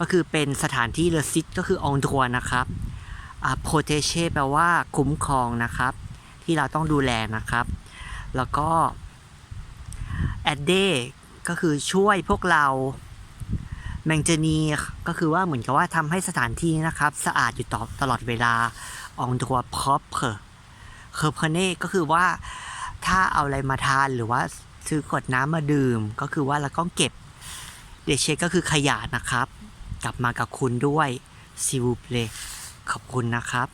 ก็คือเป็นสถานที่เลซิตก็คือองทัวนะครับอโพเทเชแปลว่าคุ้มครองนะครับ ที่เราต้องดูแลนะครับ แล้วก็แอดเดก็คือช่วยพวกเราแมงเจนีก็คือว่าเหมือนกับว่าทำให้สถานที่นะครับสะอาดอยู่ต่อตลอดเวลาองทัวพรอปเพอเคอร์เพเน่ก็คือว่าถ้าเอาอะไรมาทานหรือว่าซื้อกดน้ำมาดื่ม ก็คือว่าเราต้องเก็บเดชเชก็คือขยะนะครับ กลับมากับคุณด้วยซิวูเพลขอบคุณนะครับ